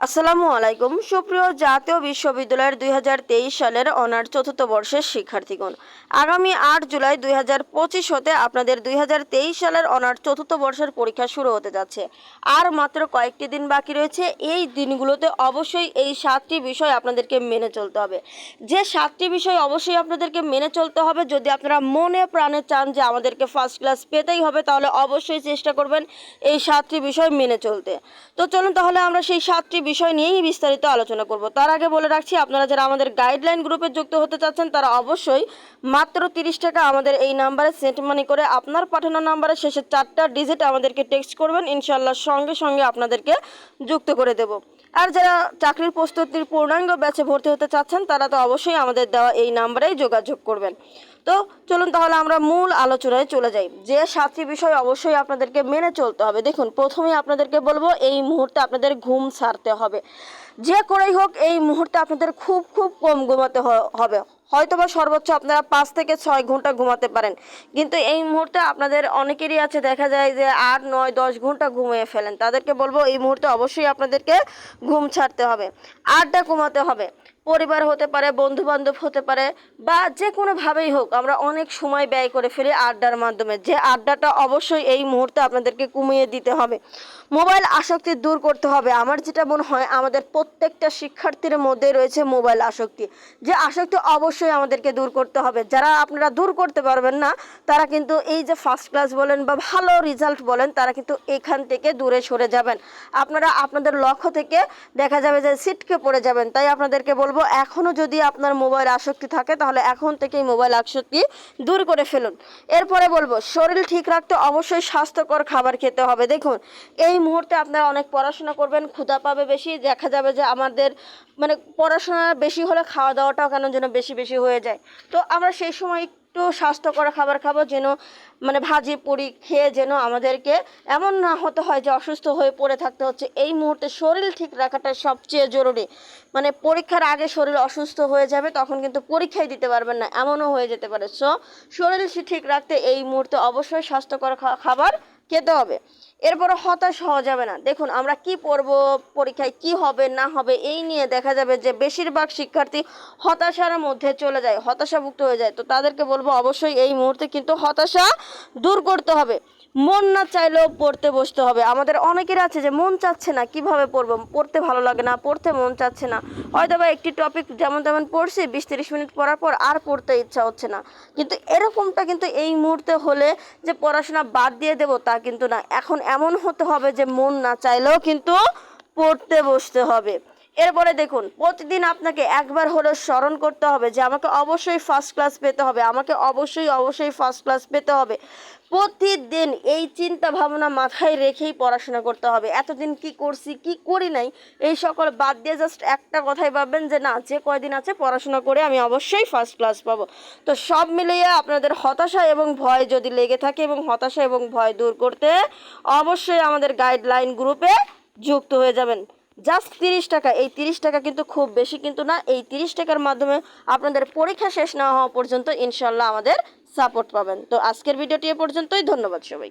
আসসালামু আলাইকুম। সুপ্রিয় জাতীয় বিশ্ববিদ্যালয়ের দুই হাজার তেইশ সালের অনার চতুর্থ বর্ষের শিক্ষার্থীগণ, আগামী আট জুলাই দুই হাজার পঁচিশ হতে আপনাদের দুই হাজার তেইশ সালের অনার চতুর্থ বর্ষের পরীক্ষা শুরু হতে যাচ্ছে। আর মাত্র কয়েকটি দিন বাকি রয়েছে। এই দিনগুলোতে অবশ্যই এই সাতটি বিষয় আপনাদেরকে মেনে চলতে হবে। যে সাতটি বিষয় অবশ্যই আপনাদেরকে মেনে চলতে হবে। যদি আপনারা মনে প্রাণে চান যে আমাদেরকে ফার্স্ট ক্লাস পেতেই হবে, তাহলে অবশ্যই চেষ্টা করবেন এই সাতটি বিষয় মেনে চলতে। তো চলুন তাহলে আমরা সেই সাতটি বিষয় নিয়েই বিস্তারিত আলোচনা করব। তার আগে বলে রাখছি, আপনারা যারা আমাদের গাইডলাইন গ্রুপে যুক্ত হতে চাচ্ছেন, তারা অবশ্যই মাত্র তিরিশ টাকা আমাদের এই নাম্বারে সেন্ট মানি করে আপনার পাঠানো নাম্বারে শেষে চারটা ডিজিট আমাদেরকে টেক্সট করবেন। ইনশাল্লাহ সঙ্গে সঙ্গে আপনাদেরকে যুক্ত করে দেব। আর যারা চাকরির প্রস্তুতির পূর্ণাঙ্গ ব্যাচে ভর্তি হতে চাচ্ছেন, তারা তো অবশ্যই আমাদের দেওয়া এই নাম্বারেই যোগাযোগ করবেন। তো চলুন তাহলে আমরা মূল আলোচনায় চলে যাই। যে সাতটি বিষয় অবশ্যই আপনাদেরকে মেনে চলতে হবে। দেখুন, প্রথমেই আপনাদেরকে বলব, এই মুহূর্তে আপনাদের ঘুম ছাড়তে হবে। যে করেই হোক, এই মুহূর্তে আপনাদের খুব খুব কম ঘুমাতে হবে। হয়তো বা সর্বোচ্চ আপনারা পাঁচ থেকে ছয় ঘণ্টা ঘুমাতে পারেন। কিন্তু এই মুহূর্তে আপনাদের অনেকেরই আছে, দেখা যায় যে আট, নয়, দশ ঘণ্টা ঘুমিয়ে ফেলেন। তাদেরকে বলব, এই মুহূর্তে অবশ্যই আপনাদেরকে ঘুম ছাড়তে হবে। আড্ডা ঘুমাতে হবে। পরিবার হতে পারে বন্ধু বান্ধব হতে পারে, বা যে কোনোভাবেই হোক, আমরা অনেক সময় ব্যয় করে ফেলি আড্ডার মাধ্যমে। যে আড্ডাটা অবশ্যই এই মুহূর্তে আপনাদেরকে কমিয়ে দিতে হবে। মোবাইল আসক্তি দূর করতে হবে। আমার যেটা মনে হয়, আমাদের প্রত্যেকটা শিক্ষার্থীর মধ্যে রয়েছে মোবাইল আসক্তি। যে আসক্তি অবশ্যই আমাদেরকে দূর করতে হবে। যারা আপনারা দূর করতে পারবেন না, তারা কিন্তু এই যে ফার্স্ট ক্লাস বলেন বা ভালো রেজাল্ট বলেন, তারা কিন্তু এখান থেকে দূরে সরে যাবেন। আপনারা আপনাদের লক্ষ্য থেকে দেখা যাবে যে সিটকে পড়ে যাবেন। তাই আপনাদেরকে বলব, এখনও যদি আপনার মোবাইল আসক্তি থাকে, তাহলে এখন থেকেই মোবাইল আসক্তি দূর করে ফেলুন। এরপরে বলব, শরীর ঠিক রাখতে অবশ্যই স্বাস্থ্যকর খাবার খেতে হবে। দেখুন, এই মুহূর্তে আপনারা অনেক পড়াশোনা করবেন, ক্ষুধা পাবে বেশি, দেখা যাবে যে আমাদের মানে পড়াশোনা বেশি হলে খাওয়া দাওয়াটাও কেন যেন বেশি বেশি হয়ে যায়। তো আমরা সেই সময় একটু স্বাস্থ্যকর খাবার খাব যেন মানে ভাজি, পুরি খেয়ে যেন আমাদেরকে এমন না হতে হয় যে অসুস্থ হয়ে পড়ে থাকতে হচ্ছে। এই মুহূর্তে শরীর ঠিক রাখাটা সবচেয়ে জরুরি। মানে পরীক্ষার আগে শরীর অসুস্থ হয়ে যাবে তখন কিন্তু পরীক্ষাই দিতে পারবেন না, এমনও হয়ে যেতে পারে। সো শরীর ঠিক রাখতে এই মুহূর্তে অবশ্যই স্বাস্থ্যকর খাবার খেতে হবে। এরপরে হতাশ হওয়া যাবে না। দেখুন, আমরা কি পড়ব, পরীক্ষায় কি হবে, না হবে, এই নিয়ে দেখা যাবে যে বেশিরভাগ শিক্ষার্থী হতাশার মধ্যে চলে যায়, হতাশাভুক্ত হয়ে যায়। তো তাদেরকে বলব, অবশ্যই এই মুহূর্তে কিন্তু হতাশা দূর করতে হবে। মন না চাইলেও পড়তে বসতে হবে। আমাদের অনেকের আছে যে মন চাচ্ছে না, কীভাবে পড়ব? পড়তে ভালো লাগে না, পড়তে মন চাচ্ছে না। হয়তো বা একটি টপিক যেমন তেমন পড়ছি, বিশ তিরিশ মিনিট পড়ার পর আর পড়তে ইচ্ছা হচ্ছে না। কিন্তু এরকমটা কিন্তু এই মুহূর্তে হলে যে পড়াশোনা বাদ দিয়ে দেবো তা কিন্তু না। এখন এমন হতে হবে যে মন না চাইলেও কিন্তু পড়তে বসতে হবে। এরপরে দেখুন, প্রতিদিন আপনাকে একবার হলেও স্মরণ করতে হবে যে আমাকে অবশ্যই ফার্স্ট ক্লাস পেতে হবে, আমাকে অবশ্যই অবশ্যই ফার্স্ট ক্লাস পেতে হবে। প্রতিদিন এই চিন্তা ভাবনা মাথায় রেখেই পড়াশোনা করতে হবে। এতদিন কি করছি, কি করি নাই, এই সকল বাদ দিয়ে জাস্ট একটা কথাই ভাববেন যে না, যে কয়দিন আছে পড়াশোনা করে আমি অবশ্যই ফার্স্ট ক্লাস পাবো। তো সব মিলিয়ে আপনাদের হতাশা এবং ভয় যদি লেগে থাকে এবং হতাশা এবং ভয় দূর করতে অবশ্যই আমাদের গাইডলাইন গ্রুপে যুক্ত হয়ে যাবেন। জাস্ট তিরিশ টাকা। এই তিরিশ টাকা কিন্তু খুব বেশি কিন্তু না। এই তিরিশ টাকার মাধ্যমে আপনাদের পরীক্ষা শেষ না হওয়া পর্যন্ত ইনশাল্লাহ আমাদের সাপোর্ট পাবেন। তো আজকের ভিডিওটি এ পর্যন্তই। ধন্যবাদ সবাই